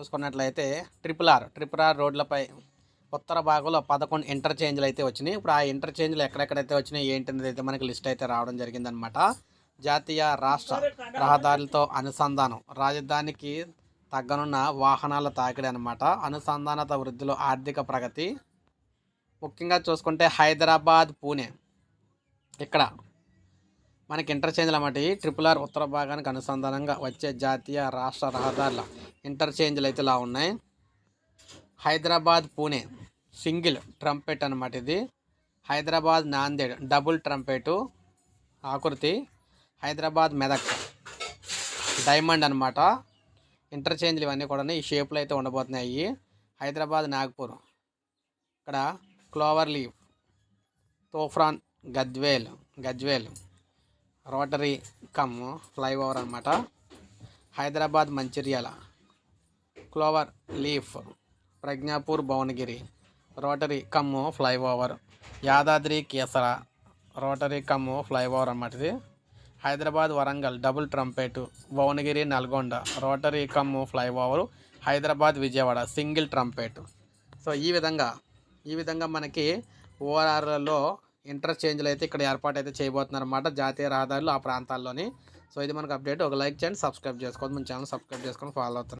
చూసుకున్నట్లయితే triple R triple R రోడ్లపై ఉత్తర భాగంలో పదకొండు ఇంటర్చేంజ్లు అయితే వచ్చినాయి. ఇప్పుడు ఆ ఇంటర్చేంజ్లు ఎక్కడెక్కడైతే వచ్చినాయి ఏంటనేది అయితే మనకి లిస్ట్ అయితే రావడం జరిగిందనమాట జాతీయ రాష్ట్ర రహదారులతో అనుసంధానం. రాజధానికి తగ్గనున్న వాహనాల తాకిడి అనమాట అనుసంధానత వృద్ధిలో ఆర్థిక ప్రగతి. ముఖ్యంగా చూసుకుంటే హైదరాబాద్ పూణే. ఇక్కడ మనకి ఇంటర్చేంజ్లు అన్నమాట. ట్రిపుల్ ఆర్ ఉత్తర భాగానికి అనుసంధానంగా వచ్చే జాతీయ రాష్ట్ర రహదారుల ఇంటర్చేంజ్లు అయితే ఇలా ఉన్నాయి. హైదరాబాద్ పూణే సింగిల్ ట్రంపెట్ అనమాట ఇది. హైదరాబాద్ నాందేడ్ డబుల్ ట్రంపెటు ఆకృతి హైదరాబాద్ మెదక్ డైమండ్ అనమాట ఇంటర్చేంజ్లు ఇవన్నీ కూడా ఈ షేప్లో అయితే ఉండబోతున్నాయి. హైదరాబాద్ నాగ్పూర్ ఇక్కడ clover leaf Toopran Gajwel Gajwel rotary cum flyover అనమాట Hyderabad Mancherial clover leaf Pragnapur Bhuvanagiri. Rotary cum flyover. Yadadri Kesara. Rotary cum flyover అన్నమాట ఇది. Hyderabad Warangal double trumpet. Bhuvanagiri Nalgonda. Rotary cum flyover. Hyderabad Vijayawada single trumpet. So ఈ విధంగా ఈ విధంగా మనకి ఓఆర్ఆర్లలో ఇంటర్చేంజ్లు అయితే ఇక్కడ ఏర్పాటు అయితే చేయబోతున్నారు అనమాట జాతీయ రహదారులు ఆ ప్రాంతాల్లోని. సో ఇది మనకు అప్డేట్. ఒక లైక్ చేయండి సబ్స్క్రైబ్ చేసుకోండి. మన ఛానల్ సబ్స్క్రైబ్ చేసుకొని ఫాలో అవుతుంది